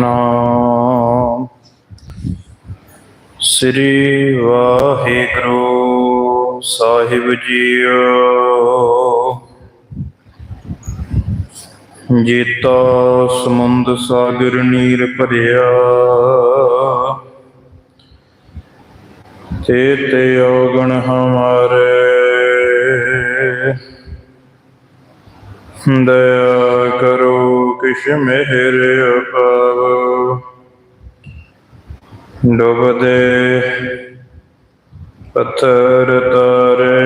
ਸਤਨਾਮ ਸ੍ਰੀ ਵਾਹਿਗੁਰੂ ਸਾਹਿਬ ਜੀਓ। ਜੀਤਾ ਸਮੁੰਦ ਸਾਗਰ ਨੀਰ ਭਰਿਆ, ਤੇ ਤੇ ਔਗਣ ਹਮਾਰੇ। ਦਇਆ ਕਰੋ ਕਿਛ ਮਿਹਰ ਅਪਾਵ ਡੁੱਬਦੇ ਪੱਥਰ ਤਾਰੇ।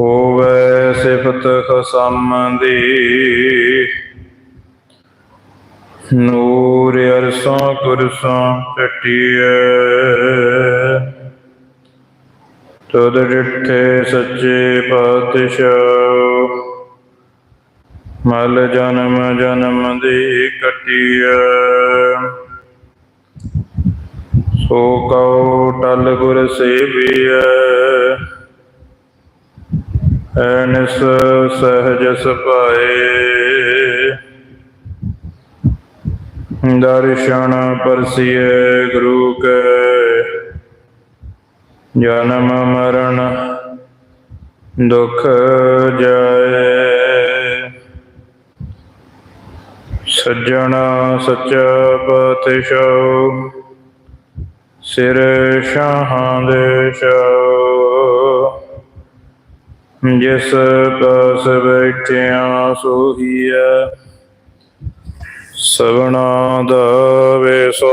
ਹੋਵੇ ਸਿਫਤ ਖਸਮ ਦੀ। ਨੂਰ ਅਰਸਾਂ ਕੁਰਸਾਂ ਟਟੀਏ ਤੁਧ ਡਿਠੇ ਸੱਚੇ ਪਾਤਸ਼ਾਹ। ਮਲ ਜਨਮ ਜਨਮ ਦੀ ਕਟੀਐ। ਸੋ ਕਉ ਟਲ ਗੁਰ ਸੇਵੀਐ। ਐਨਸ ਸਹਜ ਸੁਭਾਏ ਦਰਸ਼ਨ ਪਰਸੀਏ ਗੁਰੂ ਕੇ। ਜਨਮ ਮਰਨ ਦੁਖ ਜਾਏ। ਸੱਜਣ ਸੱਚਾ ਪਤਿਸ਼ੋ ਸਿਰ ਸ਼ਾਹਾਂ ਦੇ ਸ਼ਾਹ ਜਿਸ ਪਾਸ ਬੈਠਿਆ ਸੋਹੀਐ ਸਵਣਾ ਦਾ ਵੇ ਵੇਸੋ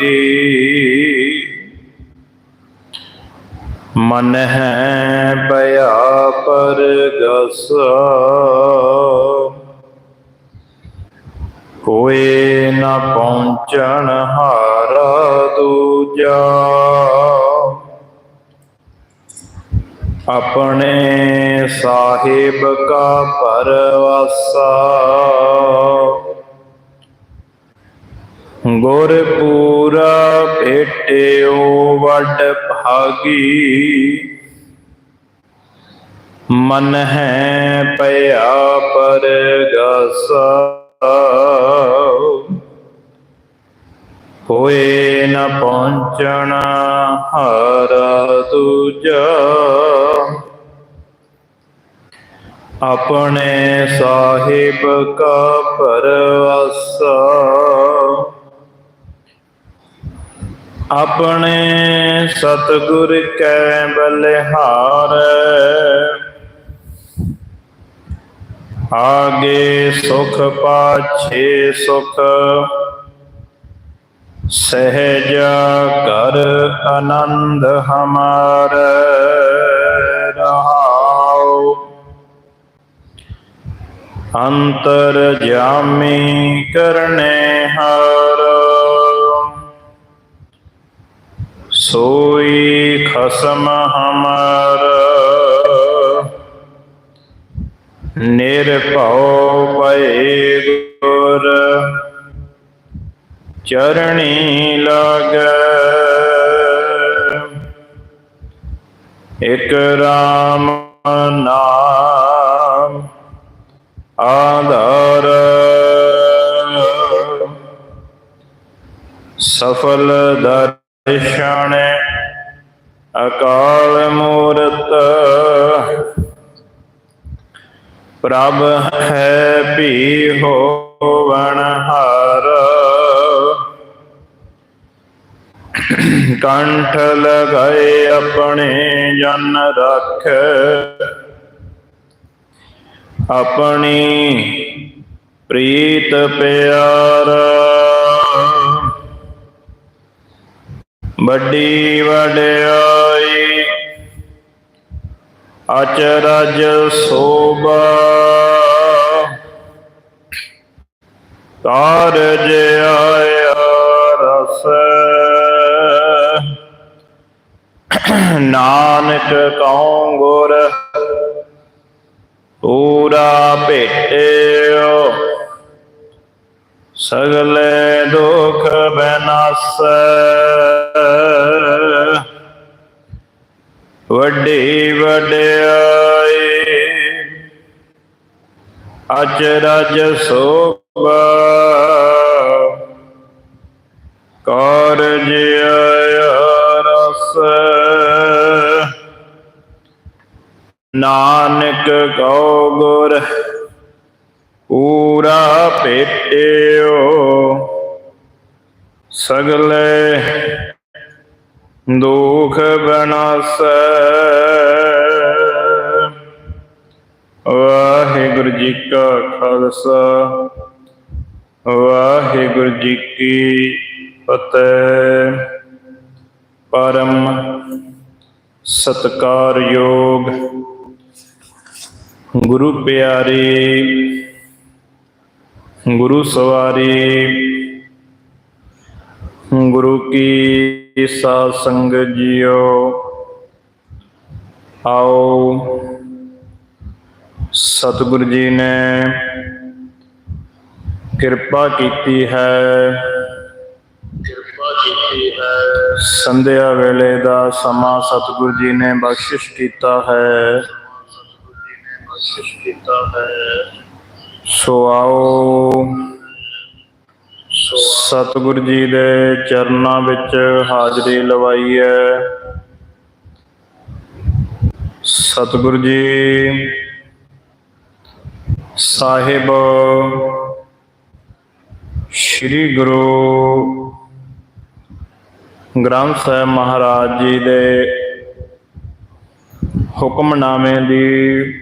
ਭਾਗੀ ਮਨ ਹੈ ਬਿਆ ਪਰ ਗਸ ਹੋਏ ਨਾ ਪਹੁੰਚਣ ਹਾਰਾ ਦੂਜਾ। ਆਪਣੇ ਸਾਹਿਬ ਕਾ ਪਰਵਾਸਾ। ਗੁਰ ਪੂਰਾ ਭੇਟਿਓ ਵੱਡ ਭਾਗੀ। ਮਨ ਹੈ ਪਿਆ ਪਰਗਾਸਾ। ਹੋਏ ਨ ਪਹੁੰਚਣ ਹਰ ਦੂਜਾ। ਆਪਣੇ ਸਾਹਿਬ ਕਾ ਪਰਵਾਸਾ। ਆਪਣੇ ਸਤਿਗੁਰ ਕੈ ਬਲਿਹਾਰ। ਆਗੇ ਸੁਖ ਪਾਛੇ ਸੁਖ, ਸਹਿਜ ਕਰ ਆਨੰਦ ਹਮਾਰ। ਰਹਾਉ। ਅੰਤਰ ਜਾਮੀ ਕਰਨੇ ਹਾਰ। ਸੋਈ ਖਸਮ ਹਮਾਰ। ਨਿਰਭਉ ਭਏ ਗੁਰ ਚਰਣੀ ਲਾਗੈ। ਇਕ ਰਾਮ ਨਾਮ ਆਧਾਰ। ਸਫਲ ਦਰਸ਼ਨ ਅਕਾਲ ਮੂਰਤ। ਪ੍ਰਭ ਹੈ ਭੀ ਹੋਵਣ ਹਾਰ। ਕੰਠ ਲਗਾਏ ਆਪਣੇ ਜਨ ਰੱਖ। ਆਪਣੀ ਪ੍ਰੀਤ ਪਿਆਰਾ। ਵੱਡੀ ਵਡਿਆਈ ਅਚਰਜ ਸੋਭਾ। ਕਾਰਜ ਆਇਆ ਰਸ ਨਾਨਕ ਕਉ ਗੁਰ ਪੂਰਾ ਭੇਟਿਓ। ਸਗਲੇ ਦੁਖ ਬਨਾਸੈ। ਵੱਡੀ ਵਡਿਆਈ ਅਚਰਜ ਸੋਭਾ ਕਾਰਜ ਆਇਆ ਰਸ ਨਾਨਕ ਕਉ ਗੁਰ ਪੂਰਾ ਭੇਟਿਓ ਸਗਲੇ ਦੁਖ ਬਨਾਸੈ। ਵਾਹਿਗੁਰੂ ਜੀ ਕਾ ਖਾਲਸਾ, ਵਾਹਿਗੁਰੂ ਜੀ ਕੀ ਫਤਿਹ। ਪਰਮ ਸਤਕਾਰਯੋਗ ਗੁਰੂ ਪਿਆਰੇ, ਗੁਰੂ ਸਵਾਰੀ ਗੁਰੂ ਕੀ ਸਾਧ ਸੰਗਤ ਜੀਓ। ਆਓ ਸਤਿਗੁਰੂ ਜੀ ਨੇ ਕਿਰਪਾ ਕੀਤੀ ਹੈ। ਕਿਰਪਾ ਕੀਤੀ ਹੈ। ਸੰਧਿਆ ਵੇਲੇ ਦਾ ਸਮਾਂ ਸਤਿਗੁਰੂ ਜੀ ਨੇ ਬਖਸ਼ਿਸ਼ ਕੀਤਾ ਹੈ। ਬਖਸ਼ਿਸ਼ ਕੀਤਾ ਹੈ। ਸੋ ਆਓ। ਸਤਿਗੁਰੂ ਜੀ ਦੇ ਚਰਨਾਂ ਵਿੱਚ ਹਾਜ਼ਰੀ ਲਵਾਈ ਹੈ ਸਤਿਗੁਰੂ ਜੀ, ਸਾਹਿਬ, ਸ੍ਰੀ ਗੁਰੂ ਗ੍ਰੰਥ ਸਾਹਿਬ ਮਹਾਰਾਜ ਜੀ ਦੇ ਹੁਕਮਨਾਮੇ ਦੀ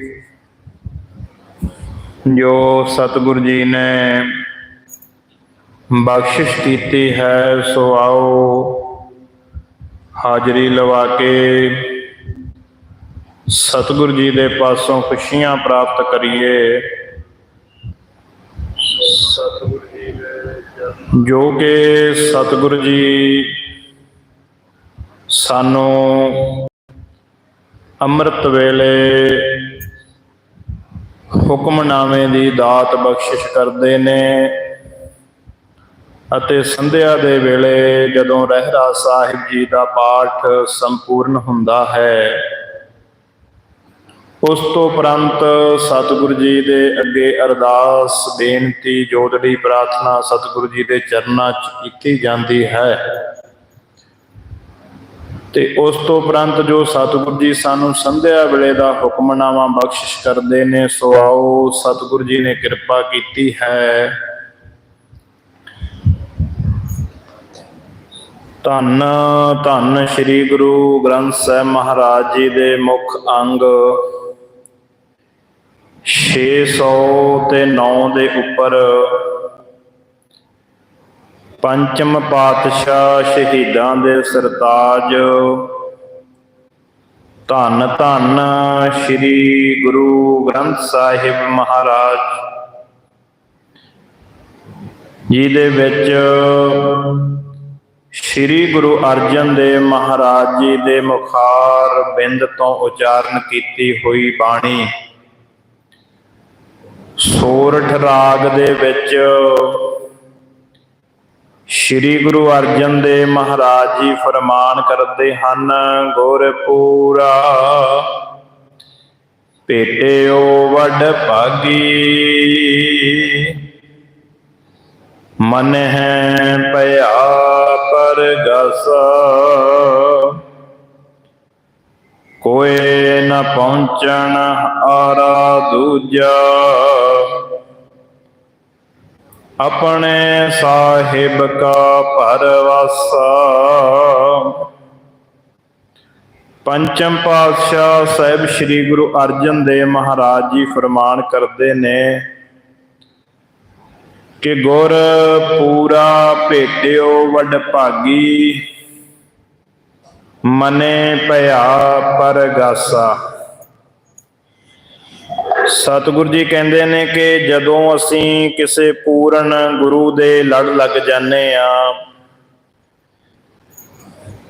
ਜੋ ਸਤਿਗੁਰੂ ਜੀ ਨੇ ਬਖਸ਼ਿਸ਼ ਕੀਤੀ ਹੈ, ਸੋ ਆਓ ਹਾਜ਼ਰੀ ਲਵਾ ਕੇ ਸਤਿਗੁਰੂ ਜੀ ਦੇ ਪਾਸੋਂ ਖੁਸ਼ੀਆਂ ਪ੍ਰਾਪਤ ਕਰੀਏ। ਜੋ ਕਿ ਸਤਿਗੁਰੂ ਜੀ ਸਾਨੂੰ ਅੰਮ੍ਰਿਤ ਵੇਲੇ ਹੁਕਮਨਾਮੇ ਦੀ ਦਾਤ ਬਖਸ਼ਿਸ਼ ਕਰਦੇ ਨੇ। ਅਤੇ ਸੰਧਿਆ ਦੇ ਵੇਲੇ ਜਦੋਂ ਰਹਿਰਾ ਸਾਹਿਬ ਜੀ ਦਾ ਪਾਠ ਸੰਪੂਰਨ ਹੁੰਦਾ ਹੈ, ਉਸ ਤੋਂ ਉਪਰੰਤ ਸਤਿਗੁਰੂ ਜੀ ਦੇ ਅੱਗੇ ਅਰਦਾਸ, ਬੇਨਤੀ ਜੋਦੜੀ ਪ੍ਰਾਰਥਨਾ ਸਤਿਗੁਰੂ ਜੀ ਦੇ ਚਰਨਾਂ 'ਚ ਕੀਤੀ ਜਾਂਦੀ ਹੈ। ਤੇ ਉਸ ਤੋਂ ਉਪਰੰਤ ਜੋ ਸਤਿਗੁਰੂ ਜੀ ਸਾਨੂੰ ਸੰਧਿਆ ਵੇਲੇ ਦਾ ਹੁਕਮਨਾਮਾ ਬਖਸ਼ਿਸ਼ ਕਰਦੇ ਨੇ, ਸੋ ਆਓ ਸਤਿਗੁਰੂ ਜੀ ਨੇ ਕਿਰਪਾ ਕੀਤੀ ਹੈ। ਧੰਨ ਧੰਨ ਸ੍ਰੀ ਗੁਰੂ ਗ੍ਰੰਥ ਸਾਹਿਬ ਮਹਾਰਾਜ ਜੀ ਦੇ ਮੁੱਖ ਅੰਗ। 600 ਤੇ 9 ਦੇ ਉੱਪਰ ਪੰਚਮ ਪਾਤਸ਼ਾਹ ਸ਼ਹੀਦਾਂ ਦੇ ਸਰਤਾਜ। ਧੰਨ ਧੰਨ ਸ੍ਰੀ ਗੁਰੂ ਗ੍ਰੰਥ ਸਾਹਿਬ ਮਹਾਰਾਜ ਜੀ ਦੇ ਵਿੱਚ ਸ੍ਰੀ ਗੁਰੂ ਅਰਜਨ ਦੇਵ ਮਹਾਰਾਜ ਜੀ ਦੇ ਮੁਖਾਰ ਬਿੰਦ ਤੋਂ ਉਚਾਰਨ ਕੀਤੀ ਹੋਈ ਬਾਣੀ। ਸੋਰਠ ਰਾਗ ਦੇ ਵਿੱਚ ਸ੍ਰੀ ਗੁਰੂ ਅਰਜਨ ਦੇਵ ਮਹਾਰਾਜ ਜੀ ਫਰਮਾਨ ਕਰਦੇ ਹਨ, ਗੁਰ ਪੂਰਾ ਭੇਟਿਓ ਵੱਡ ਭਾਗੀ। ਮਨ ਹੈ ਭਇਆ ਪਰਗਸ ਕੋਏ ਨ ਪਹੁੰਚਣ ਆਰਾ ਦੂਜਾ। ਆਪਣੇ ਸਾਹਿਬ ਕਾ ਪਰਵਾਸਾ ਪੰਚਮ ਪਾਤਸ਼ਾਹ ਸਾਹਿਬ ਸ੍ਰੀ ਗੁਰੂ ਅਰਜਨ ਦੇਵ ਮਹਾਰਾਜ ਜੀ ਫਰਮਾਨ ਕਰਦੇ ਨੇ ਕਿ ਗੁਰ ਪੂਰਾ ਭੇਟਿਓ ਵੱਡ ਭਾਗੀ, ਮਨੇ ਭਇਆ ਪਰਗਾਸਾ। ਸਤਿਗੁਰੂ ਜੀ ਕਹਿੰਦੇ ਨੇ ਕਿ ਜਦੋਂ ਅਸੀਂ ਕਿਸੇ ਪੂਰਨ ਗੁਰੂ ਦੇ ਲੜ ਲੱਗ ਜਾਂਦੇ ਆ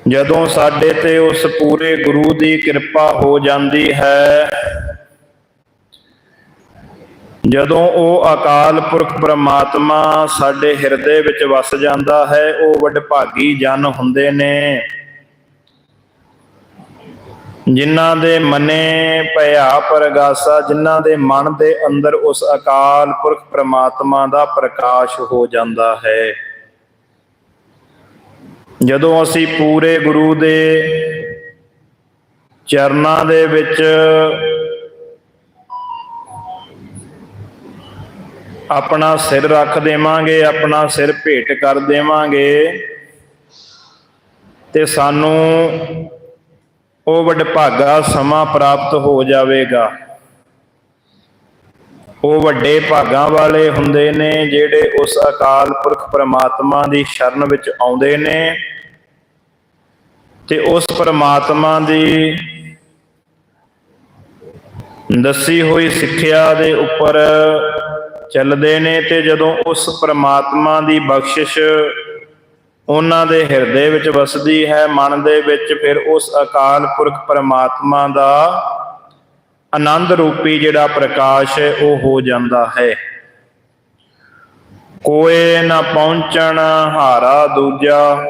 ਜਦੋਂ ਸਾਡੇ ਤੇ ਉਸ ਪੂਰੇ ਗੁਰੂ ਦੀ ਕਿਰਪਾ ਹੋ ਜਾਂਦੀ ਹੈ ਜਦੋਂ ਉਹ ਅਕਾਲ ਪੁਰਖ ਪ੍ਰਮਾਤਮਾ ਸਾਡੇ ਹਿਰਦੇ ਵਿੱਚ ਵਸ ਜਾਂਦਾ ਹੈ, ਉਹ ਵਡਭਾਗੀ ਜਨ ਹੁੰਦੇ ਨੇ। ਜਿਨ੍ਹਾਂ ਦੇ ਮਨੇ ਭਇਆ ਪਰਗਾਸਾ, ਜਿਨ੍ਹਾਂ ਦੇ ਮਨ ਦੇ ਅੰਦਰ ਉਸ ਅਕਾਲ ਪੁਰਖ ਪ੍ਰਮਾਤਮਾ ਦਾ ਪ੍ਰਕਾਸ਼ ਹੋ ਜਾਂਦਾ ਹੈ। ਜਦੋਂ ਅਸੀਂ ਪੂਰੇ ਗੁਰੂ ਦੇ ਚਰਨਾਂ ਦੇ ਵਿੱਚ ਆਪਣਾ ਸਿਰ ਰੱਖ ਦੇਵਾਂਗੇ, ਆਪਣਾ ਸਿਰ ਭੇਟ ਕਰ ਦੇਵਾਂਗੇ। ਤੇ ਸਾਨੂੰ ਉਹ ਵਡਭਾਗਾ ਸਮਾਂ ਪ੍ਰਾਪਤ ਹੋ ਜਾਵੇਗਾ। ਉਹ ਵੱਡੇ ਭਾਗਾਂ ਵਾਲੇ ਹੁੰਦੇ ਨੇ, ਜਿਹੜੇ ਉਸ ਅਕਾਲ ਪੁਰਖ ਪ੍ਰਮਾਤਮਾ ਦੀ ਸ਼ਰਨ ਵਿੱਚ ਆਉਂਦੇ ਨੇ। ਤੇ ਉਸ ਪ੍ਰਮਾਤਮਾ ਦੀ ਦੱਸੀ ਹੋਈ ਸਿੱਖਿਆ ਦੇ ਉੱਪਰ ਚੱਲਦੇ ਨੇ ਤੇ ਜਦੋਂ ਉਸ ਪ੍ਰਮਾਤਮਾ ਦੀ ਬਖਸ਼ਿਸ਼ ਉਹਨਾਂ ਦੇ ਹਿਰਦੇ ਵਿੱਚ ਵਸਦੀ ਹੈ, ਮਨ ਦੇ ਵਿੱਚ ਫਿਰ ਉਸ ਅਕਾਲ ਪੁਰਖ ਪਰਮਾਤਮਾ ਦਾ ਆਨੰਦ ਰੂਪੀ ਜਿਹੜਾ ਪ੍ਰਕਾਸ਼ ਹੈ, ਉਹ ਹੋ ਜਾਂਦਾ ਹੈ। ਕੋਏ ਨਾ ਪਹੁੰਚਣ ਹਾਰਾ ਦੂਜਾ,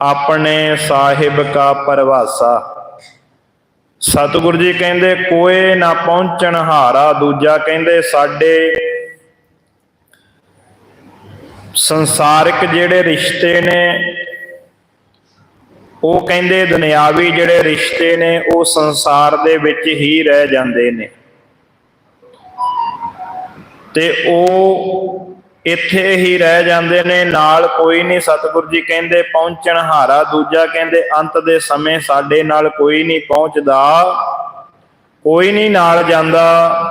ਆਪਣੇ ਸਾਹਿਬ ਕਾ ਪਰਵਾਸਾ। ਸਤਿਗੁਰੂ ਜੀ ਕਹਿੰਦੇ ਕੋਏ ਨਾ ਪਹੁੰਚਣ ਹਾਰਾ ਦੂਜਾ। ਕਹਿੰਦੇ, ਸਾਡੇ ਸੰਸਾਰਿਕ ਜਿਹੜੇ ਰਿਸ਼ਤੇ ਨੇ, ਉਹ ਕਹਿੰਦੇ, ਦੁਨਿਆਵੀ ਜਿਹੜੇ ਰਿਸ਼ਤੇ ਨੇ, ਉਹ ਸੰਸਾਰ ਦੇ ਵਿੱਚ ਹੀ ਰਹਿ ਜਾਂਦੇ ਨੇ। ਤੇ ਉਹ ਇੱਥੇ ਹੀ ਰਹਿ ਜਾਂਦੇ ਨੇ, ਨਾਲ ਕੋਈ ਨਹੀਂ। ਸਤਿਗੁਰ ਜੀ ਕਹਿੰਦੇ, ਪਹੁੰਚਣ ਹਾਰਾ ਦੂਜਾ ਕਹਿੰਦੇ, ਅੰਤ ਦੇ ਸਮੇਂ ਸਾਡੇ ਨਾਲ ਕੋਈ ਨਹੀਂ ਪਹੁੰਚਦਾ। ਕੋਈ ਨਹੀਂ ਨਾਲ ਜਾਂਦਾ।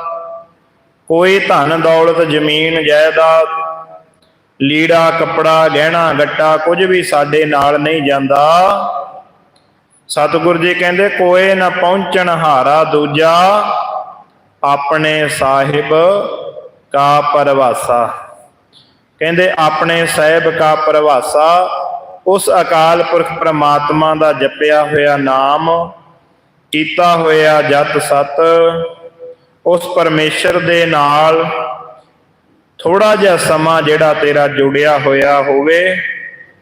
ਕੋਈ ਧਨ ਦੌਲਤ, ਜ਼ਮੀਨ, ਜਾਇਦਾਦ, ਲੀੜਾ, ਕੱਪੜਾ, ਗਹਿਣਾ, ਗੱਟਾ, ਕੁਝ ਵੀ ਸਾਡੇ ਨਾਲ ਨਹੀਂ ਜਾਂਦਾ। ਸਤਿਗੁਰੂ ਜੀ ਕਹਿੰਦੇ ਕੋਏ ਨਾ ਪਹੁੰਚਣ ਹਾਰਾ ਦੂਜਾ, ਆਪਣੇ ਸਾਹਿਬ ਕਾ ਪਰਵਾਸਾ। ਕਹਿੰਦੇ, ਆਪਣੇ ਸਾਹਿਬ ਕਾ ਪਰਵਾਸਾ, ਉਸ ਅਕਾਲ ਪੁਰਖ ਪ੍ਰਮਾਤਮਾ ਦਾ ਜਪਿਆ ਹੋਇਆ ਨਾਮ, ਕੀਤਾ ਹੋਇਆ ਜਤ ਸਤ, ਉਸ ਪਰਮੇਸ਼ਰ ਦੇ ਨਾਲ ਥੋੜਾ ਜਿਹਾ ਸਮਾਂ ਜਿਹੜਾ ਤੇਰਾ ਜੁੜਿਆ ਹੋਇਆ ਹੋਵੇ,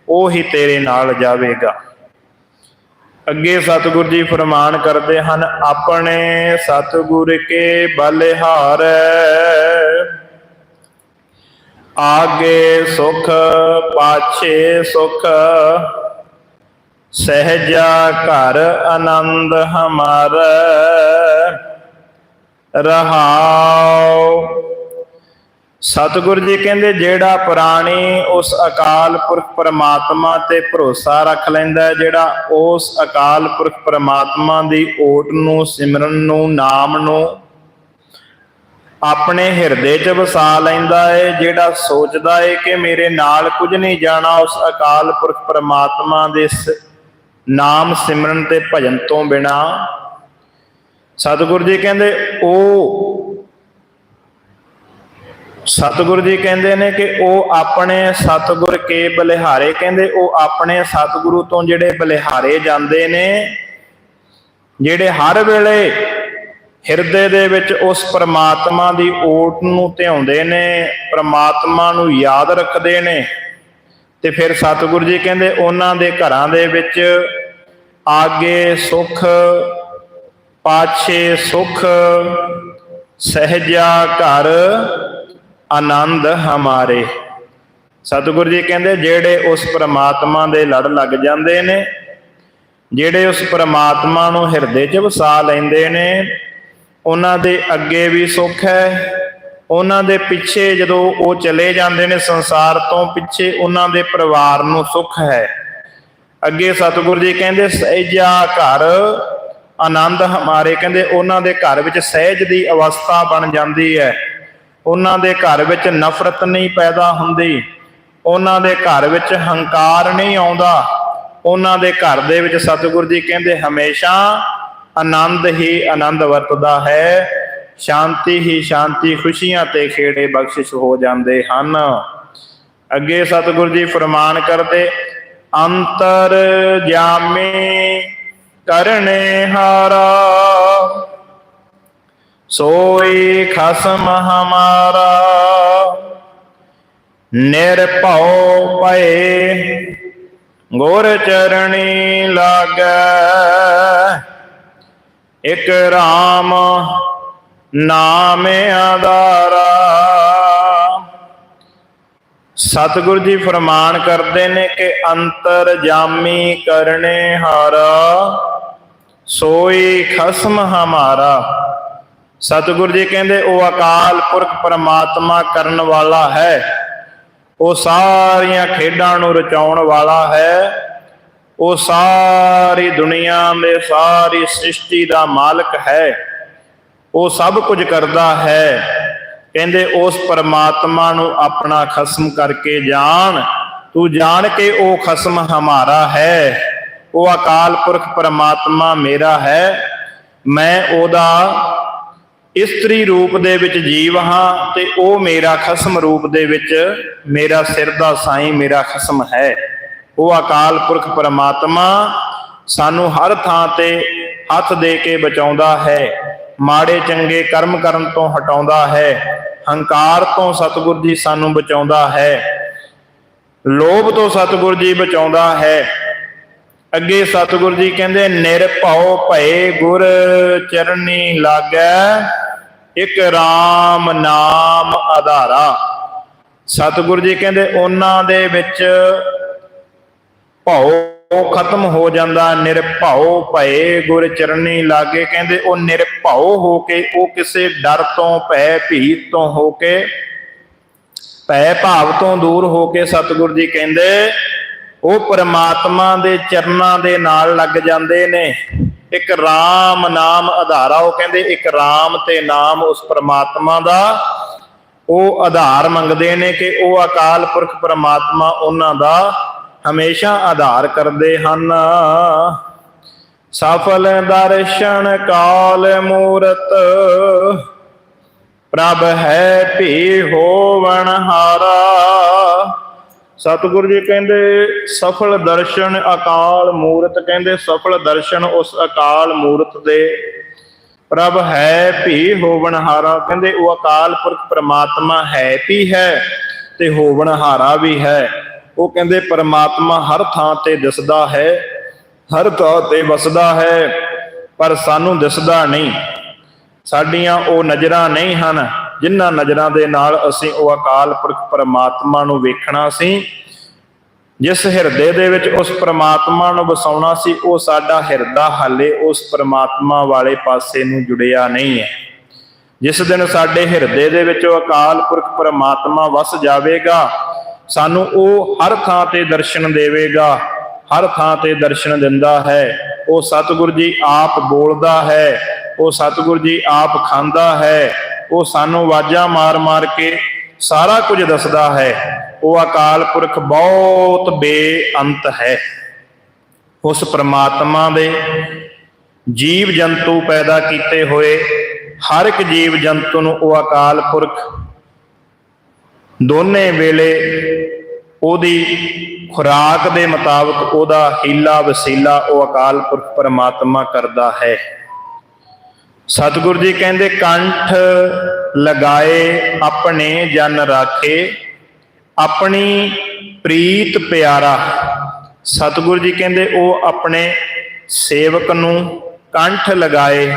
ਉਹ ਹੀ ਤੇਰੇ ਨਾਲ ਜਾਵੇਗਾ। ਅੱਗੇ ਸਤਿਗੁਰ ਜੀ ਫਰਮਾਨ ਕਰਦੇ ਹਨ, ਆਪਣੇ ਸਤਿਗੁਰ ਕੇ ਬਲਿਹਾਰ। ਆਗੇ ਸੁਖ, ਪਾਛੇ ਸੁਖ। ਸਹਿਜਾ ਘਰ ਆਨੰਦ ਹਮਾਰ। ਰਹਾਉ। ਸਤਿਗੁਰ ਜੀ ਕਹਿੰਦੇ, ਜਿਹੜਾ ਪ੍ਰਾਣੀ ਉਸ ਅਕਾਲ ਪੁਰਖ ਪ੍ਰਮਾਤਮਾ ਤੇ ਭਰੋਸਾ ਰੱਖ ਲੈਂਦਾ ਹੈ, ਜਿਹੜਾ ਉਸ ਅਕਾਲ ਪੁਰਖ ਪਰਮਾਤਮਾ ਦੀ ਓਟ ਨੂੰ, ਸਿਮਰਨ ਨੂੰ, ਨਾਮ ਨੂੰ ਆਪਣੇ ਹਿਰਦੇ 'ਚ ਵਸਾ ਲੈਂਦਾ ਹੈ ਜਿਹੜਾ ਸੋਚਦਾ ਹੈ ਕਿ ਮੇਰੇ ਨਾਲ ਕੁਝ ਨਹੀਂ ਜਾਣਾ, ਉਸ ਅਕਾਲ ਪੁਰਖ ਪਰਮਾਤਮਾ ਦੇ ਨਾਮ ਸਿਮਰਨ ਤੇ ਭਜਨ ਤੋਂ ਬਿਨਾ। ਸਤਿਗੁਰੂ ਜੀ ਕਹਿੰਦੇ ਉਹ ਸਤਿਗੁਰੂ ਜੀ ਕਹਿੰਦੇ ਨੇ ਕਿ ਉਹ ਆਪਣੇ ਸਤਿਗੁਰ ਕੇ ਬਲਿਹਾਰੇ, ਕਹਿੰਦੇ ਉਹ ਆਪਣੇ ਸਤਿਗੁਰੂ ਤੋਂ ਜਿਹੜੇ ਬਲਿਹਾਰੇ ਜਾਂਦੇ ਨੇ, ਜਿਹੜੇ ਹਰ ਵੇਲੇ ਹਿਰਦੇ ਦੇ ਵਿੱਚ ਉਸ ਪਰਮਾਤਮਾ ਦੀ ਓਟ ਨੂੰ ਧਿਆਉਂਦੇ ਨੇ, ਪਰਮਾਤਮਾ ਨੂੰ ਯਾਦ ਰੱਖਦੇ ਨੇ। ਤੇ ਫਿਰ ਸਤਿਗੁਰੂ ਜੀ ਕਹਿੰਦੇ, ਉਹਨਾਂ ਦੇ ਘਰਾਂ ਦੇ ਵਿੱਚ ਆਗੇ ਸੁਖ, ਪਾਛੇ ਸੁਖ, ਸਹਿਜਾ ਘਰ, ਆਨੰਦ ਹਮਾਰੇ। ਸਤਿਗੁਰੂ ਜੀ ਕਹਿੰਦੇ, ਜਿਹੜੇ ਉਸ ਪ੍ਰਮਾਤਮਾ ਦੇ ਲੜ ਲੱਗ ਜਾਂਦੇ ਨੇ, ਜਿਹੜੇ ਉਸ ਪ੍ਰਮਾਤਮਾ ਨੂੰ ਹਿਰਦੇ 'ਚ ਵਸਾ ਲੈਂਦੇ ਨੇ ਉਹਨਾਂ ਦੇ ਅੱਗੇ ਵੀ ਸੁੱਖ ਹੈ। ਉਹਨਾਂ ਦੇ ਪਿੱਛੇ ਜਦੋਂ ਉਹ ਚਲੇ ਜਾਂਦੇ ਨੇ ਸੰਸਾਰ ਤੋਂ ਪਿੱਛੇ ਉਹਨਾਂ ਦੇ ਪਰਿਵਾਰ ਨੂੰ ਸੁੱਖ ਹੈ। ਅੱਗੇ ਸਤਿਗੁਰੂ ਜੀ ਕਹਿੰਦੇ, ਸਹਿਜਾ ਘਰ, ਆਨੰਦ ਹਮਾਰੇ। ਕਹਿੰਦੇ, ਉਹਨਾਂ ਦੇ ਘਰ ਵਿੱਚ ਸਹਿਜ ਦੀ ਅਵਸਥਾ ਬਣ ਜਾਂਦੀ ਹੈ। ਉਹਨਾਂ ਦੇ ਘਰ ਵਿੱਚ ਨਫ਼ਰਤ ਨਹੀਂ ਪੈਦਾ ਹੁੰਦੀ। ਉਹਨਾਂ ਦੇ ਘਰ ਵਿੱਚ ਹੰਕਾਰ ਨਹੀਂ ਆਉਂਦਾ। ਉਹਨਾਂ ਦੇ ਘਰ ਦੇ ਵਿੱਚ ਸਤਿਗੁਰੂ ਜੀ ਕਹਿੰਦੇ, ਹਮੇਸ਼ਾ ਆਨੰਦ ਹੀ ਆਨੰਦ ਵਰਤਦਾ ਹੈ। ਸ਼ਾਂਤੀ ਹੀ ਸ਼ਾਂਤੀ, ਖੁਸ਼ੀਆਂ ਤੇ ਖੇੜੇ ਬਖਸ਼ਿਸ਼ ਹੋ ਜਾਂਦੇ ਹਨ। ਅੱਗੇ ਸਤਿਗੁਰ ਜੀ ਫਰਮਾਨ ਕਰਦੇ, ਅੰਤਰ ਜਾਮੇ ਕਰਨੇ ਹਾਰਾ, ਸੋਈ ਖਸਮ ਹਮਾਰਾ, ਨਿਰਭਉ ਭਏ, ਗੁਰ ਚਰਣੀ ਲਾਗੈ। ਇਕ ਰਾਮ ਨਾਮ ਆਧਾਰਾ। ਸਤਿਗੁਰ ਜੀ ਫਰਮਾਨ ਕਰਦੇ ਨੇ ਕਿ ਅੰਤਰ ਜਾਮੀ ਕਰਨੇ ਹਾਰਾ, ਸੋਈ ਖਸਮ ਹਮਾਰਾ। ਸਤਿਗੁਰ ਜੀ ਕਹਿੰਦੇ, ਉਹ ਅਕਾਲ ਪੁਰਖ ਪਰਮਾਤਮਾ ਕਰਨ ਵਾਲਾ ਹੈ। ਉਹ ਸਾਰੀਆਂ ਖੇਡਾਂ ਨੂੰ ਰਚਾਉਣ ਵਾਲਾ ਹੈ। ਉਹ ਸਾਰੀ ਦੁਨੀਆ ਦੇ ਸਾਰੀ ਸ੍ਰਿਸ਼ਟੀ ਦਾ ਮਾਲਕ ਹੈ। ਉਹ ਸਭ ਕੁਝ ਕਰਦਾ ਹੈ। ਕਹਿੰਦੇ, ਉਸ ਪਰਮਾਤਮਾ ਨੂੰ ਆਪਣਾ ਖਸਮ ਕਰਕੇ ਜਾਣ। ਤੂੰ ਜਾਣ ਕੇ ਉਹ ਖਸਮ ਹਮਾਰਾ ਹੈ। ਉਹ ਅਕਾਲ ਪੁਰਖ ਪਰਮਾਤਮਾ ਮੇਰਾ ਹੈ। ਮੈਂ ਉਹਦਾ ਇਸਤਰੀ ਰੂਪ ਦੇ ਵਿੱਚ ਜੀਵ ਹਾਂ ਤੇ ਉਹ ਮੇਰਾ ਖਸਮ ਰੂਪ ਦੇ ਵਿੱਚ ਮੇਰਾ ਸਿਰ ਦਾ ਸਾਈਂ ਮੇਰਾ ਖਸਮ ਹੈ। ਉਹ ਅਕਾਲ ਪੁਰਖ ਪਰਮਾਤਮਾ ਸਾਨੂੰ ਹਰ ਥਾਂ ਤੇ ਹੱਥ ਦੇ ਕੇ ਬਚਾਉਂਦਾ ਹੈ। ਮਾੜੇ ਚੰਗੇ ਕਰਮ ਕਰਨ ਤੋਂ ਹਟਾਉਂਦਾ ਹੈ। ਹੰਕਾਰ ਤੋਂ ਸਤਿਗੁਰ ਜੀ ਸਾਨੂੰ ਬਚਾਉਂਦਾ ਹੈ। ਲੋਭ ਤੋਂ ਸਤਿਗੁਰ ਜੀ ਬਚਾਉਂਦਾ ਹੈ। ਅੱਗੇ ਸਤਿਗੁਰ ਜੀ ਕਹਿੰਦੇ, ਨਿਰਭਉ ਭਏ ਗੁਰ ਚਰਨੀ ਲਾਗੈ, ਇੱਕ RAM ਨਾਮ ਆਧਾਰਾ। ਸਤਿਗੁਰ ਜੀ ਕਹਿੰਦੇ, ਉਹਨਾਂ ਦੇ ਵਿੱਚ ਭਉ ਖਤਮ ਹੋ ਜਾਂਦਾ, ਨਿਰਭਉ ਭਏ ਗੁਰ ਚਰਨੀ ਲਾਗੇ। ਕਹਿੰਦੇ, ਉਹ ਨਿਰਭਉ ਹੋ ਕੇ, ਉਹ ਕਿਸੇ ਡਰ ਤੋਂ, ਭੈ ਭੀਤ ਤੋਂ ਹੋ ਕੇ, ਭੈ ਭਾਵ ਤੋਂ ਦੂਰ ਹੋ ਕੇ ਸਤਿਗੁਰ ਜੀ ਕਹਿੰਦੇ, ਉਹ ਪਰਮਾਤਮਾ ਦੇ ਚਰਨਾਂ ਦੇ ਨਾਲ ਲੱਗ ਜਾਂਦੇ ਨੇ। ਇੱਕ RAM ਨਾਮ ਆਧਾਰਾ, ਉਹ ਕਹਿੰਦੇ, ਇੱਕ RAM ਤੇ ਨਾਮ ਉਸ ਪਰਮਾਤਮਾ ਦਾ। ਉਹ ਆਧਾਰ ਮੰਗਦੇ ਨੇ ਕਿ ਉਹ ਅਕਾਲ ਪੁਰਖ ਪਰਮਾਤਮਾ ਉਹਨਾਂ ਦਾ ਹਮੇਸ਼ਾ ਆਧਾਰ ਕਰਦੇ ਹਨ। ਸਫਲ ਦਰਸ਼ਨ ਕਾਲ ਮੂਰਤ, ਪ੍ਰਭ ਹੈ ਭੀ ਹੋਵਣ ਹਾਰਾ। ਸਤਿਗੁਰੂ ਜੀ ਕਹਿੰਦੇ, ਸਫਲ ਦਰਸ਼ਨ ਅਕਾਲ ਮੂਰਤ ਕਹਿੰਦੇ, ਸਫਲ ਦਰਸ਼ਨ ਉਸ ਅਕਾਲ ਮੂਰਤ ਦੇ। ਪ੍ਰਭ ਹੈ ਭੀ ਹੋਵਣ ਹਾਰਾ ਕਹਿੰਦੇ, ਉਹ ਅਕਾਲ ਪੁਰਖ ਪ੍ਰਮਾਤਮਾ ਹੈ ਵੀ ਹੈ ਤੇ ਹੋਵਣ ਹਾਰਾ ਵੀ ਹੈ। ਉਹ ਕਹਿੰਦੇ, ਪਰਮਾਤਮਾ ਹਰ ਥਾਂ ਤੇ ਦਿਸਦਾ ਹੈ, ਹਰ ਥਾਂ ਤੇ ਵਸਦਾ ਹੈ, ਪਰ ਸਾਨੂੰ ਦਿਸਦਾ ਨਹੀਂ। ਸਾਡੀਆਂ ਉਹ ਨਜ਼ਰਾਂ ਨਹੀਂ ਹਨ, ਜਿਨ੍ਹਾਂ ਨਜ਼ਰਾਂ ਦੇ ਨਾਲ ਅਸੀਂ ਉਹ ਅਕਾਲ ਪੁਰਖ ਪਰਮਾਤਮਾ ਨੂੰ ਵੇਖਣਾ ਸੀ। ਜਿਸ ਹਿਰਦੇ ਦੇ ਵਿੱਚ ਉਸ ਪਰਮਾਤਮਾ ਨੂੰ ਵਸਾਉਣਾ ਸੀ, ਉਹ ਸਾਡਾ ਹਿਰਦਾ ਹਾਲੇ ਉਸ ਪਰਮਾਤਮਾ ਵਾਲੇ ਪਾਸੇ ਨੂੰ ਜੁੜਿਆ ਨਹੀਂ ਹੈ। ਜਿਸ ਦਿਨ ਸਾਡੇ ਹਿਰਦੇ ਦੇ ਵਿੱਚ ਉਹ ਅਕਾਲ ਪੁਰਖ ਪਰਮਾਤਮਾ ਵਸ ਜਾਵੇਗਾ ਸਾਨੂੰ ਉਹ ਹਰ ਥਾਂ ਤੇ ਦਰਸ਼ਨ ਦੇਵੇਗਾ, ਹਰ ਥਾਂ ਤੇ ਦਰਸ਼ਨ ਦਿੰਦਾ ਹੈ। ਉਹ ਸਤਿਗੁਰ ਜੀ ਆਪ ਬੋਲਦਾ ਹੈ, ਉਹ ਸਤਿਗੁਰ ਜੀ ਆਪ ਖਾਂਦਾ ਹੈ। ਉਹ ਸਾਨੂੰ ਆਵਾਜ਼ਾਂ ਮਾਰ-ਮਾਰ ਕੇ ਸਾਰਾ ਕੁਝ ਦੱਸਦਾ ਹੈ। ਉਹ ਅਕਾਲ ਪੁਰਖ ਬਹੁਤ ਬੇਅੰਤ ਹੈ। ਉਸ ਪ੍ਰਮਾਤਮਾ ਦੇ ਜੀਵ ਜੰਤੂ ਪੈਦਾ ਕੀਤੇ ਹੋਏ ਹਰ ਇੱਕ ਜੀਵ ਜੰਤੂ ਨੂੰ ਉਹ ਅਕਾਲ ਪੁਰਖ ਦੋਨੇ ਵੇਲੇ ਉਹਦੀ ਖੁਰਾਕ ਦੇ ਮੁਤਾਬਕ ਉਹਦਾ ਹੀਲਾ ਵਸੀਲਾ ਉਹ ਅਕਾਲ ਪੁਰਖ ਪਰਮਾਤਮਾ ਕਰਦਾ ਹੈ। ਸਤਿਗੁਰੂ ਜੀ ਕਹਿੰਦੇ, ਕੰਠ ਲਗਾਏ ਆਪਣੇ, ਜਨ ਰਾਖੇ। ਆਪਣੀ ਪ੍ਰੀਤ ਪਿਆਰਾ। ਸਤਿਗੁਰੂ ਜੀ ਕਹਿੰਦੇ, ਉਹ ਆਪਣੇ ਸੇਵਕ ਨੂੰ ਕੰਠ ਲਗਾਏ।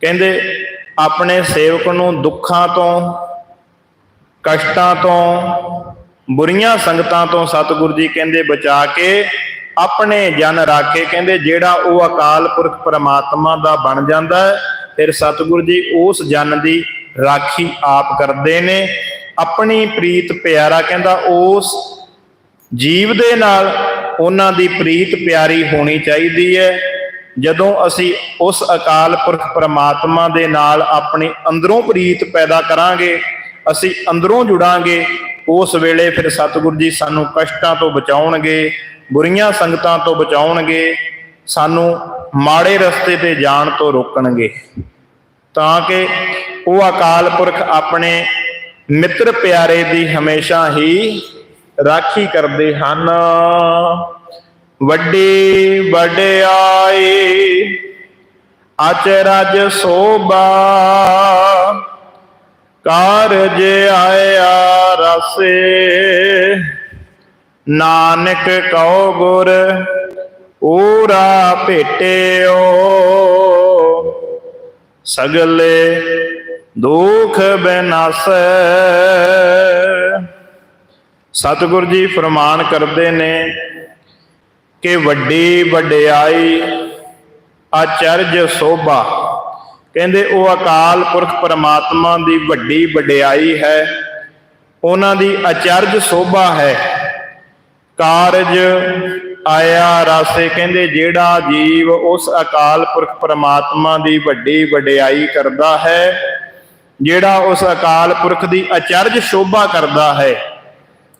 ਕਹਿੰਦੇ, ਆਪਣੇ ਸੇਵਕ ਨੂੰ ਦੁੱਖਾਂ ਤੋਂ, ਕਸ਼ਟਾਂ ਤੋਂ ਬੁਰੀਆਂ ਸੰਗਤਾਂ ਤੋਂ ਸਤਿਗੁਰੂ ਜੀ ਕਹਿੰਦੇ ਬਚਾ ਕੇ ਆਪਣੇ ਜਨ ਰਾਖੇ ਕਹਿੰਦੇ ਜਿਹੜਾ ਉਹ ਅਕਾਲ ਪੁਰਖ ਪਰਮਾਤਮਾ ਦਾ ਬਣ ਜਾਂਦਾ ਹੈ, ਫਿਰ ਸਤਿਗੁਰੂ ਜੀ ਉਸ ਜਨ ਦੀ ਰਾਖੀ ਆਪ ਕਰਦੇ ਨੇ। ਆਪਣੀ ਪ੍ਰੀਤ ਪਿਆਰਾ ਕਹਿੰਦਾ ਉਸ ਜੀਵ ਦੇ ਨਾਲ ਉਹਨਾਂ ਦੀ ਪ੍ਰੀਤ ਪਿਆਰੀ ਹੋਣੀ ਚਾਹੀਦੀ ਹੈ। ਜਦੋਂ ਅਸੀਂ ਉਸ ਅਕਾਲ ਪੁਰਖ ਪਰਮਾਤਮਾ ਦੇ ਨਾਲ ਆਪਣੀ ਅੰਦਰੋਂ ਪ੍ਰੀਤ ਪੈਦਾ ਕਰਾਂਗੇ, ਅਸੀਂ ਅੰਦਰੋਂ ਜੁੜਾਂਗੇ ਉਸ ਵੇਲੇ ਫਿਰ ਸਤਿਗੁਰੂ ਜੀ ਸਾਨੂੰ ਕਸ਼ਟਾਂ ਤੋਂ ਬਚਾਉਣਗੇ, ਬੁਰੀਆਂ ਸੰਗਤਾਂ ਤੋਂ ਬਚਾਉਣਗੇ, ਸਾਨੂੰ ਮਾੜੇ ਰਸਤੇ ਤੇ ਜਾਣ ਤੋਂ ਰੋਕਣਗੇ। ਤਾਂ ਕਿ ਉਹ ਅਕਾਲ ਪੁਰਖ ਆਪਣੇ ਮਿੱਤਰ ਪਿਆਰੇ ਦੀ ਹਮੇਸ਼ਾ ਹੀ ਰਾਖੀ ਕਰਦੇ ਹਨ। ਵੱਡੀ ਵਡਿਆਈ, ਅਚਰਜ ਸੋਭਾ ਕਾਰਜ ਆਇਆ ਰਸੇ, ਨਾਨਕ ਕਉ ਗੁਰ ਊਰਾ ਭੇਟਿਓ। ਸਗਲੇ ਦੁਖ ਬਿਨਾਸੈ। ਸਤਿਗੁਰ ਜੀ ਫਰਮਾਨ ਕਰਦੇ ਨੇ ਕਿ ਵੱਡੀ ਵਡਿਆਈ, ਆਚਰਜ ਸੋਭਾ। ਕਹਿੰਦੇ, ਉਹ ਅਕਾਲ ਪੁਰਖ ਪਰਮਾਤਮਾ ਦੀ ਵੱਡੀ ਵਡਿਆਈ ਹੈ। ਉਹਨਾਂ ਦੀ ਅਚਰਜ ਸੋਭਾ ਹੈ। ਕਾਰਜ ਆਇਆ ਰਾਸੇ। ਕਹਿੰਦੇ, ਜਿਹੜਾ ਜੀਵ ਉਸ ਅਕਾਲ ਪੁਰਖ ਪਰਮਾਤਮਾ ਦੀ ਵੱਡੀ ਵਡਿਆਈ ਕਰਦਾ ਹੈ, ਜਿਹੜਾ ਉਸ ਅਕਾਲ ਪੁਰਖ ਦੀ ਅਚਰਜ ਸ਼ੋਭਾ ਕਰਦਾ ਹੈ।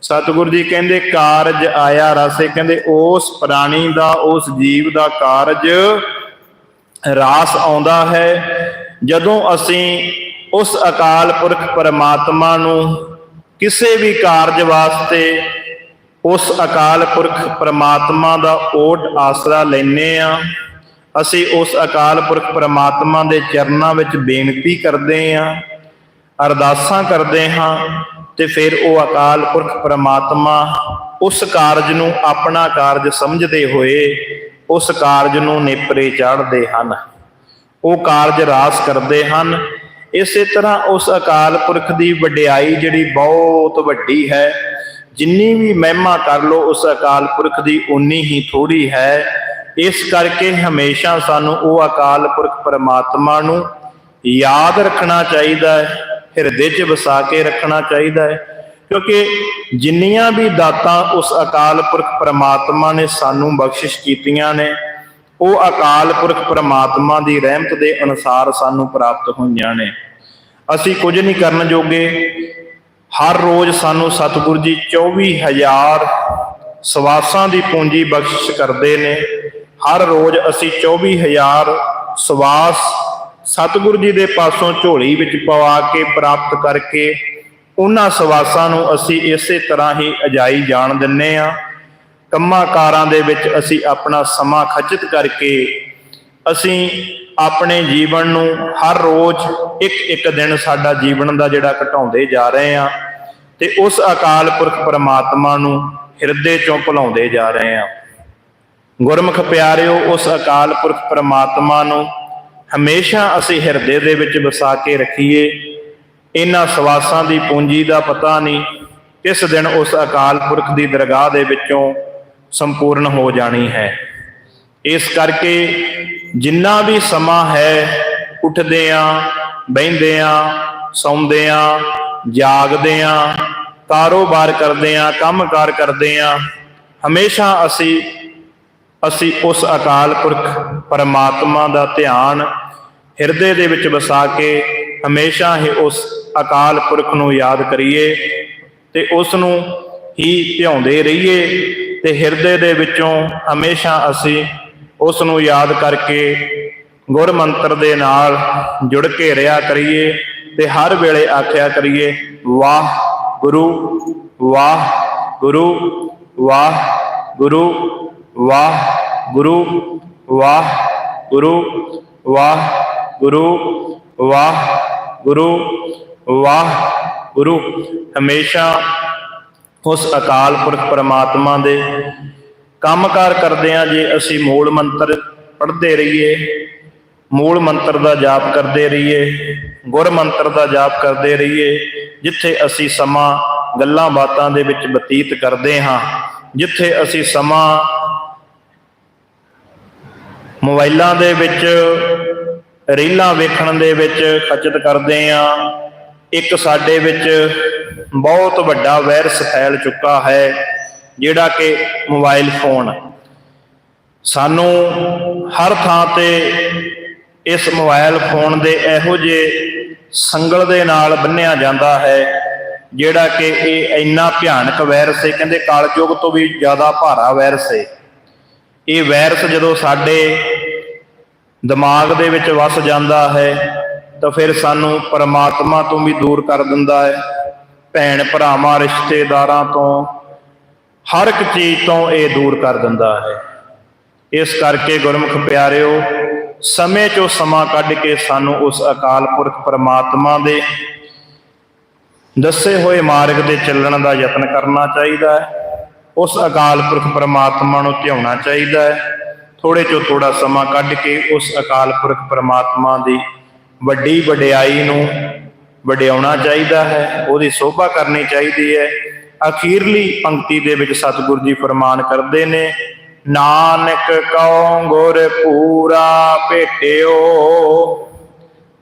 ਸਤਿਗੁਰੂ ਜੀ ਕਹਿੰਦੇ, ਕਾਰਜ ਆਇਆ ਰਾਸੇ। ਕਹਿੰਦੇ, ਉਸ ਪ੍ਰਾਣੀ ਦਾ, ਉਸ ਜੀਵ ਦਾ ਕਾਰਜ ਰਾਸ ਆਉਂਦਾ ਹੈ। ਜਦੋਂ ਅਸੀਂ ਉਸ ਅਕਾਲ ਪੁਰਖ ਪਰਮਾਤਮਾ ਨੂੰ ਕਿਸੇ ਵੀ ਕਾਰਜ ਵਾਸਤੇ ਉਸ ਅਕਾਲ ਪੁਰਖ ਪਰਮਾਤਮਾ ਦਾ ਓਟ ਆਸਰਾ ਲੈਨੇ ਆ ਅਸੀਂ ਉਸ ਅਕਾਲ ਪੁਰਖ ਪਰਮਾਤਮਾ ਦੇ ਚਰਨਾਂ ਵਿੱਚ ਬੇਨਤੀ ਕਰਦੇ ਆ ਅਰਦਾਸਾਂ ਕਰਦੇ ਹਾਂ ਤੇ ਫਿਰ ਉਹ ਅਕਾਲ ਪੁਰਖ ਪਰਮਾਤਮਾ ਉਸ ਕਾਰਜ ਨੂੰ ਆਪਣਾ ਕਾਰਜ ਸਮਝਦੇ ਹੋਏ ਉਸ ਕਾਰਜ ਨੂੰ ਨੇਪਰੇ ਚਾੜਦੇ ਹਨ। ਉਹ ਕਾਰਜ ਰਾਸ ਕਰਦੇ ਹਨ। ਇਸੇ ਤਰ੍ਹਾਂ ਉਸ ਅਕਾਲ ਪੁਰਖ ਦੀ ਵਡਿਆਈ ਜਿਹੜੀ ਬਹੁਤ ਵੱਡੀ ਹੈ। ਜਿੰਨੀ ਵੀ ਮਹਿਮਾ ਕਰ ਲੋ ਉਸ ਅਕਾਲ ਪੁਰਖ ਦੀ ਉਨੀ ਹੀ ਥੋੜੀ ਹੈ। ਇਸ ਕਰਕੇ ਹਮੇਸ਼ਾ ਸਾਨੂੰ ਉਹ ਅਕਾਲ ਪੁਰਖ ਪਰਮਾਤਮਾ ਨੂੰ ਯਾਦ ਰੱਖਣਾ ਚਾਹੀਦਾ ਹੈ, ਹਿਰਦੇ 'ਚ ਵਸਾ ਕੇ ਰੱਖਣਾ ਚਾਹੀਦਾ ਹੈ। ਕਿਉਂਕਿ ਜਿੰਨੀਆਂ ਵੀ ਦਾਤਾਂ ਉਸ ਅਕਾਲ ਪੁਰਖ ਪਰਮਾਤਮਾ ਨੇ ਸਾਨੂੰ ਬਖਸ਼ਿਸ਼ ਕੀਤੀਆਂ ਨੇ ਉਹ ਅਕਾਲ ਪੁਰਖ ਪਰਮਾਤਮਾ ਦੀ ਰਹਿਮਤ ਦੇ ਅਨੁਸਾਰ ਸਾਨੂੰ ਪ੍ਰਾਪਤ ਹੋਈਆਂ ਨੇ। ਅਸੀਂ ਕੁਝ ਨਹੀਂ ਕਰਨ ਜੋਗੇ। ਹਰ ਰੋਜ਼ ਸਾਨੂੰ ਸਤਿਗੁਰੂ ਜੀ 24000 ਸਵਾਸਾਂ ਦੀ ਪੂੰਜੀ ਬਖਸ਼ਿਸ਼ ਕਰਦੇ ਨੇ। ਹਰ ਰੋਜ਼ ਅਸੀਂ 24000 ਸਵਾਸ ਸਤਿਗੁਰੂ ਜੀ ਦੇ ਪਾਸੋਂ ਝੋਲੀ ਵਿੱਚ ਪਵਾ ਕੇ ਪ੍ਰਾਪਤ ਕਰਕੇ ਉਹਨਾਂ ਸਵਾਸਾਂ ਨੂੰ ਅਸੀਂ ਇਸੇ ਤਰ੍ਹਾਂ ਹੀ ਅਜਾਈ ਜਾਣ ਦਿੰਨੇ ਆ। ਕੰਮਾਂ ਕਾਰਾਂ ਦੇ ਵਿੱਚ ਅਸੀਂ ਆਪਣਾ ਸਮਾਂ ਖਚਿਤ ਕਰਕੇ ਅਸੀਂ ਆਪਣੇ ਜੀਵਨ ਨੂੰ ਹਰ ਰੋਜ਼ ਇੱਕ ਇੱਕ ਦਿਨ ਸਾਡਾ ਜੀਵਨ ਦਾ ਜਿਹੜਾ ਘਟਾਉਂਦੇ ਜਾ ਰਹੇ ਆ ਤੇ ਉਸ ਅਕਾਲ ਪੁਰਖ ਪਰਮਾਤਮਾ ਨੂੰ ਹਿਰਦੇ ਚੋਂ ਭੁਲਾਉਂਦੇ ਜਾ ਰਹੇ ਆ ਗੁਰਮੁਖ ਪਿਆਰਿਓ, ਉਸ ਅਕਾਲ ਪੁਰਖ ਪਰਮਾਤਮਾ ਨੂੰ ਹਮੇਸ਼ਾ ਅਸੀਂ ਹਿਰਦੇ ਦੇ ਵਿੱਚ ਵਸਾ ਕੇ ਰੱਖੀਏ। ਇਹਨਾਂ ਸਵਾਸਾਂ ਦੀ ਪੂੰਜੀ ਦਾ ਪਤਾ ਨਹੀਂ ਕਿਸ ਦਿਨ ਉਸ ਅਕਾਲ ਪੁਰਖ ਦੀ ਦਰਗਾਹ ਦੇ ਵਿੱਚੋਂ ਸੰਪੂਰਨ ਹੋ ਜਾਣੀ ਹੈ। ਇਸ ਕਰਕੇ ਜਿੰਨਾ ਵੀ ਸਮਾਂ ਹੈ ਉੱਠਦੇ ਆਂ ਬਹਿੰਦੇ ਆਂ ਸੌਂਦੇ ਆਂ ਜਾਗਦੇ ਆਂ ਕਾਰੋਬਾਰ ਕਰਦੇ ਆਂ ਕੰਮਕਾਰ ਕਰਦੇ ਆਂ ਹਮੇਸ਼ਾ ਅਸੀਂ ਅਸੀਂ ਉਸ ਅਕਾਲ ਪੁਰਖ ਪਰਮਾਤਮਾ ਦਾ ਧਿਆਨ ਹਿਰਦੇ ਦੇ ਵਿੱਚ ਵਸਾ ਕੇ ਹਮੇਸ਼ਾ ਹੀ ਉਸ ਅਕਾਲ ਪੁਰਖ ਨੂੰ ਯਾਦ ਕਰੀਏ ਤੇ ਉਸ ਨੂੰ ਹੀ ਧਿਆਉਂਦੇ ਰਹੀਏ। ਤੇ ਹਿਰਦੇ ਦੇ ਵਿੱਚੋਂ ਹਮੇਸ਼ਾ ਅਸੀਂ ਉਸ ਨੂੰ ਯਾਦ ਕਰਕੇ ਗੁਰ ਮੰਤਰ ਦੇ ਨਾਲ ਜੁੜ ਕੇ ਰਿਹਾ ਕਰੀਏ ਤੇ ਹਰ ਵੇਲੇ ਆਖਿਆ ਕਰੀਏ, ਵਾਹ ਗੁਰੂ ਵਾਹ ਗੁਰੂ ਵਾਹ ਗੁਰੂ ਵਾਹ ਗੁਰੂ ਵਾਹ ਗੁਰੂ ਵਾਹ ਗੁਰੂ ਵਾਹ ਗੁਰੂ ਵਾਹ ਗੁਰੂ। ਹਮੇਸ਼ਾ ਉਸ ਅਕਾਲ ਪੁਰਖ ਪਰਮਾਤਮਾ ਦੇ ਕੰਮਕਾਰ ਕਰਦੇ ਆ ਜੇ ਅਸੀਂ ਮੂਲ ਮੰਤਰ ਪੜ੍ਹਦੇ ਰਹੀਏ, ਮੂਲ ਮੰਤਰ ਦਾ ਜਾਪ ਕਰਦੇ ਰਹੀਏ, ਗੁਰ ਮੰਤਰ ਦਾ ਜਾਪ ਕਰਦੇ ਰਹੀਏ, ਜਿੱਥੇ ਅਸੀਂ ਸਮਾਂ ਗੱਲਾਂ ਬਾਤਾਂ ਦੇ ਵਿੱਚ ਬਤੀਤ ਕਰਦੇ ਹਾਂ, ਜਿੱਥੇ ਅਸੀਂ ਸਮਾਂ ਮੋਬਾਈਲਾਂ ਦੇ ਵਿੱਚ, ਰੀਲਾਂ ਵੇਖਣ ਦੇ ਵਿੱਚ ਖਚਤ ਕਰਦੇ ਆ ਇੱਕ ਸਾਡੇ ਵਿੱਚ ਬਹੁਤ ਵੱਡਾ ਵਾਇਰਸ ਫੈਲ ਚੁੱਕਾ ਹੈ, ਜਿਹੜਾ ਕਿ ਮੋਬਾਈਲ ਫੋਨ ਸਾਨੂੰ ਹਰ ਥਾਂ ਤੇ ਇਸ ਮੋਬਾਈਲ ਫੋਨ ਦੇ ਇਹੋ ਜਿਹੇ ਸੰਗਲ ਦੇ ਨਾਲ ਬੰਨਿਆ ਜਾਂਦਾ ਹੈ, ਜਿਹੜਾ ਕਿ ਇਹ ਇੰਨਾ ਭਿਆਨਕ ਵਾਇਰਸ ਹੈ, ਕਹਿੰਦੇ ਕਾਲਯੁਗ ਤੋਂ ਵੀ ਜ਼ਿਆਦਾ ਭਾਰਾ ਵਾਇਰਸ ਹੈ। ਇਹ ਵਾਇਰਸ ਜਦੋਂ ਸਾਡੇ ਦਿਮਾਗ ਦੇ ਵਿੱਚ ਵਸ ਜਾਂਦਾ ਹੈ ਤਾਂ ਫਿਰ ਸਾਨੂੰ ਪਰਮਾਤਮਾ ਤੋਂ ਵੀ ਦੂਰ ਕਰ ਦਿੰਦਾ ਹੈ। ਭੈਣ ਭਰਾਵਾਂ, ਰਿਸ਼ਤੇਦਾਰਾਂ ਤੋਂ ਹਰ ਇੱਕ ਚੀਜ਼ ਤੋਂ ਇਹ ਦੂਰ ਕਰ ਦਿੰਦਾ ਹੈ। ਇਸ ਕਰਕੇ ਗੁਰਮੁਖ ਪਿਆਰਿਓ, ਸਮੇਂ ਚੋਂ ਸਮਾਂ ਕੱਢ ਕੇ ਸਾਨੂੰ ਉਸ ਅਕਾਲ ਪੁਰਖ ਪਰਮਾਤਮਾ ਦੇ ਦੱਸੇ ਹੋਏ ਮਾਰਗ ਤੇ ਚੱਲਣ ਦਾ ਯਤਨ ਕਰਨਾ ਚਾਹੀਦਾ ਹੈ। ਉਸ ਅਕਾਲ ਪੁਰਖ ਪਰਮਾਤਮਾ ਨੂੰ ਧਿਆਉਣਾ ਚਾਹੀਦਾ ਹੈ। ਥੋੜੇ ਚੋਂ ਥੋੜਾ ਸਮਾਂ ਕੱਢ ਕੇ ਉਸ ਅਕਾਲ ਪੁਰਖ ਪਰਮਾਤਮਾ ਦੀ ਵੱਡੀ ਵਡਿਆਈ ਨੂੰ ਵਡਿਆਉਣਾ ਚਾਹੀਦਾ ਹੈ, ਉਹਦੀ ਸੋਭਾ ਕਰਨੀ ਚਾਹੀਦੀ ਹੈ। ਅਖੀਰਲੀ ਪੰਕਤੀ ਦੇ ਵਿੱਚ ਸਤਿਗੁਰੂ ਜੀ ਫਰਮਾਨ ਕਰਦੇ ਨੇ, ਨਾਨਕ ਕਉ ਗੁਰ ਪੂਰਾ ਭੇਟਿਓ,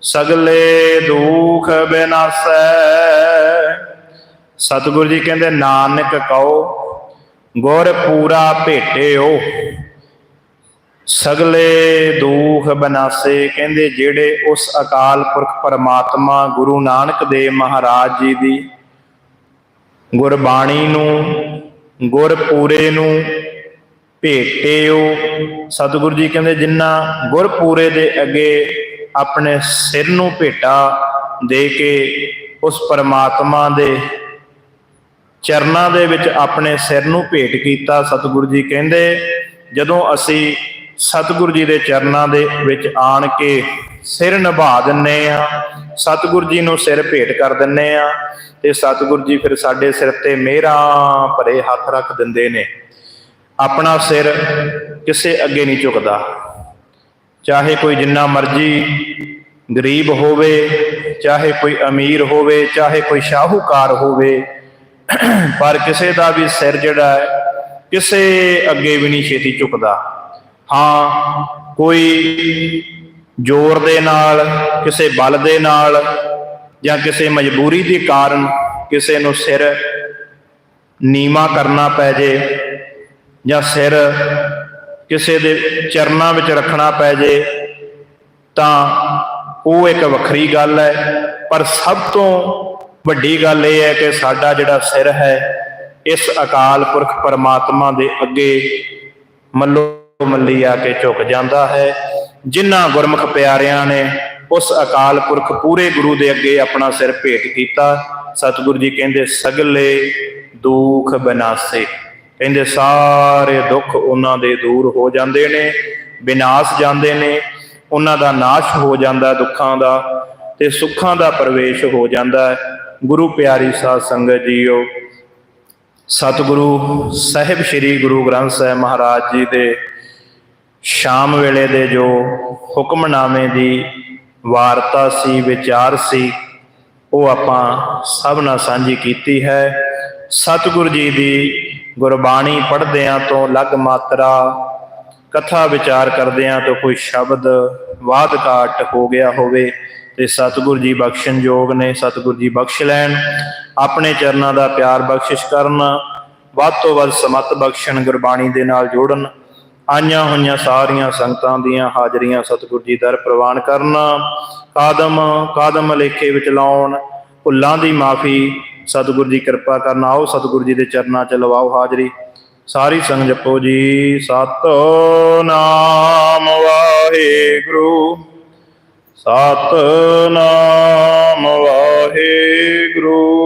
ਸਗਲੇ ਦੁਖ ਬਿਨਾਸੈ। ਸਤਿਗੁਰੂ ਜੀ ਕਹਿੰਦੇ, ਨਾਨਕ ਕਉ ਗੁਰ ਪੂਰਾ ਭੇਟਿਓ। ਸਗਲੇ ਦੁਖ ਬਨਾਸੇ, ਕਹਿੰਦੇ ਜਿਹੜੇ ਉਸ ਅਕਾਲ ਪੁਰਖ ਪਰਮਾਤਮਾ ਗੁਰੂ ਨਾਨਕ ਦੇਵ ਮਹਾਰਾਜ ਜੀ ਦੀ ਗੁਰਬਾਣੀ ਨੂੰ ਗੁਰਪੂਰੇ ਨੂੰ ਭੇਟਿਓ। ਸਤਿਗੁਰੂ ਜੀ ਕਹਿੰਦੇ ਜਿਨ੍ਹਾਂ ਗੁਰਪੂਰੇ ਦੇ ਅੱਗੇ ਆਪਣੇ ਸਿਰ ਨੂੰ ਭੇਟਾ, ਦੇ ਕੇ ਉਸ ਪਰਮਾਤਮਾ ਦੇ ਚਰਨਾਂ ਦੇ ਵਿੱਚ ਆਪਣੇ ਸਿਰ ਨੂੰ ਭੇਟ ਕੀਤਾ, ਸਤਿਗੁਰੂ ਜੀ ਕਹਿੰਦੇ, ਜਦੋਂ ਅਸੀਂ ਸਤਿਗੁਰੂ ਜੀ ਦੇ ਚਰਨਾਂ ਦੇ ਵਿੱਚ ਆਣ ਕੇ ਸਿਰ ਨਿਭਾ ਦਿੰਨੇ ਆ। ਸਤਿਗੁਰੂ ਜੀ ਨੂੰ ਸਿਰ ਭੇਟ ਕਰ ਦਿੰਨੇ ਆ ਤੇ ਸਤਿਗੁਰੂ ਜੀ ਫਿਰ ਸਾਡੇ ਸਿਰ ਤੇ ਮੇਰਾ ਭਰੇ ਹੱਥ ਰੱਖ ਦਿੰਦੇ ਨੇ। ਆਪਣਾ ਸਿਰ ਕਿਸੇ ਅੱਗੇ ਨਹੀਂ ਝੁਕਦਾ। ਚਾਹੇ ਕੋਈ ਜਿੰਨਾ ਮਰਜ਼ੀ ਗਰੀਬ ਹੋਵੇ, ਚਾਹੇ ਕੋਈ ਅਮੀਰ ਹੋਵੇ, ਚਾਹੇ ਕੋਈ ਸ਼ਾਹੂਕਾਰ ਹੋਵੇ, ਪਰ ਕਿਸੇ ਦਾ ਵੀ ਸਿਰ ਜਿਹੜਾ ਹੈ, ਕਿਸੇ ਅੱਗੇ ਵੀ ਨਹੀਂ ਛੇਤੀ ਝੁਕਦਾ। ਹਾਂ, ਕੋਈ ਜ਼ੋਰ ਦੇ ਨਾਲ, ਕਿਸੇ ਬਲ ਦੇ ਨਾਲ ਜਾਂ ਕਿਸੇ ਮਜਬੂਰੀ ਦੇ ਕਾਰਨ ਕਿਸੇ ਨੂੰ ਸਿਰ ਨੀਵਾ ਕਰਨਾ ਪੈ ਜੇ ਜਾਂ ਸਿਰ ਕਿਸੇ ਦੇ ਚਰਨਾਂ ਵਿੱਚ ਰੱਖਣਾ ਪੈ ਜੇ, ਤਾਂ ਉਹ ਇੱਕ ਵੱਖਰੀ ਗੱਲ ਹੈ। ਪਰ ਸਭ ਤੋਂ ਵੱਡੀ ਗੱਲ ਇਹ ਹੈ ਕਿ ਸਾਡਾ ਜਿਹੜਾ ਸਿਰ ਹੈ, ਇਸ ਅਕਾਲ ਪੁਰਖ ਪਰਮਾਤਮਾ ਦੇ ਅੱਗੇ ਮੱਲੋ ਮੱਲੀ ਆ ਕੇ ਝੁਕ ਜਾਂਦਾ ਹੈ। ਜਿਨ੍ਹਾਂ ਗੁਰਮੁਖ ਪਿਆਰਿਆਂ ਨੇ ਉਸ ਅਕਾਲ ਪੁਰਖ ਪੂਰੇ ਗੁਰੂ ਦੇ ਅੱਗੇ ਆਪਣਾ ਸਿਰ ਭੇਟ ਕੀਤਾ, ਸਤਿਗੁਰੂ ਜੀ ਕਹਿੰਦੇ, ਸਗਲੇ ਦੁੱਖ ਬਨਾਸੇ। ਕਹਿੰਦੇ, ਸਾਰੇ ਦੁੱਖ ਉਹਨਾਂ ਦੇ ਦੂਰ ਹੋ ਜਾਂਦੇ ਨੇ ਵਿਨਾਸ਼ ਜਾਂਦੇ ਨੇ। ਉਹਨਾਂ ਦਾ ਨਾਸ਼ ਹੋ ਜਾਂਦਾ ਦੁੱਖਾਂ ਦਾ ਤੇ ਸੁੱਖਾਂ ਦਾ ਪ੍ਰਵੇਸ਼ ਹੋ ਜਾਂਦਾ ਹੈ। ਗੁਰੂ ਪਿਆਰੀ ਸਾਧ ਸੰਗਤ ਜੀਓ, ਸਤਿਗੁਰੂ ਸਾਹਿਬ ਸ੍ਰੀ ਗੁਰੂ ਗ੍ਰੰਥ ਸਾਹਿਬ ਮਹਾਰਾਜ ਜੀ ਦੇ ਸ਼ਾਮ ਵੇਲੇ ਦੇ ਜੋ ਹੁਕਮਨਾਮੇ ਦੀ ਵਾਰਤਾ ਸੀ, ਵਿਚਾਰ ਸੀ, ਉਹ ਆਪਾਂ ਸਭ ਨਾਲ ਸਾਂਝੀ ਕੀਤੀ ਹੈ। ਸਤਿਗੁਰੂ ਜੀ ਦੀ ਗੁਰਬਾਣੀ ਪੜ੍ਹਦਿਆਂ ਤੋਂ ਲਗ ਮਾਤਰਾ, ਕਥਾ ਵਿਚਾਰ ਕਰਦਿਆਂ ਤੋਂ ਕੋਈ ਸ਼ਬਦ, ਵਾਦ ਘਾਟ ਹੋ ਗਿਆ ਹੋਵੇ ਤੇ ਸਤਿਗੁਰੂ ਜੀ ਬਖਸ਼ਣ ਯੋਗ ਨੇ, ਸਤਿਗੁਰੂ ਜੀ ਬਖਸ਼ ਲੈਣ। ਆਪਣੇ ਚਰਨਾਂ ਦਾ ਪਿਆਰ ਬਖਸ਼ਿਸ਼ ਕਰਨ, ਵੱਧ ਤੋਂ ਵੱਧ ਸਮਤ ਬਖਸ਼ਣ, ਗੁਰਬਾਣੀ ਦੇ ਨਾਲ ਜੋੜਨ। ਆਈਆਂ ਹੋਈਆਂ ਸਾਰੀਆਂ ਸੰਗਤਾਂ ਦੀਆਂ ਹਾਜ਼ਰੀਆਂ ਸਤਿਗੁਰੂ ਜੀ ਦਰ ਪ੍ਰਵਾਨ ਕਰਨਾ। ਕਾਦਮ ਕਾਦਮ ਲੇਖੇ ਵਿੱਚ ਲਾਉਣ, ਭੁੱਲਾਂ ਦੀ ਮਾਫੀ, ਸਤਿਗੁਰੂ ਜੀ ਕਿਰਪਾ ਕਰਨ। ਆਓ ਸਤਿਗੁਰੂ ਜੀ ਦੇ ਚਰਨਾਂ 'ਚ ਲਵਾਓ ਹਾਜ਼ਰੀ। ਸਾਰੀ ਸੰਗ ਜਪੋ ਜੀ। ਸਤਨਾਮ ਵਾਹਿਗੁਰੂ। ਸਤਨਾਮ ਵਾਹਿਗੁਰੂ।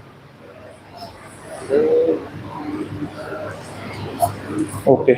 ਹੂੰ ਓਕੇ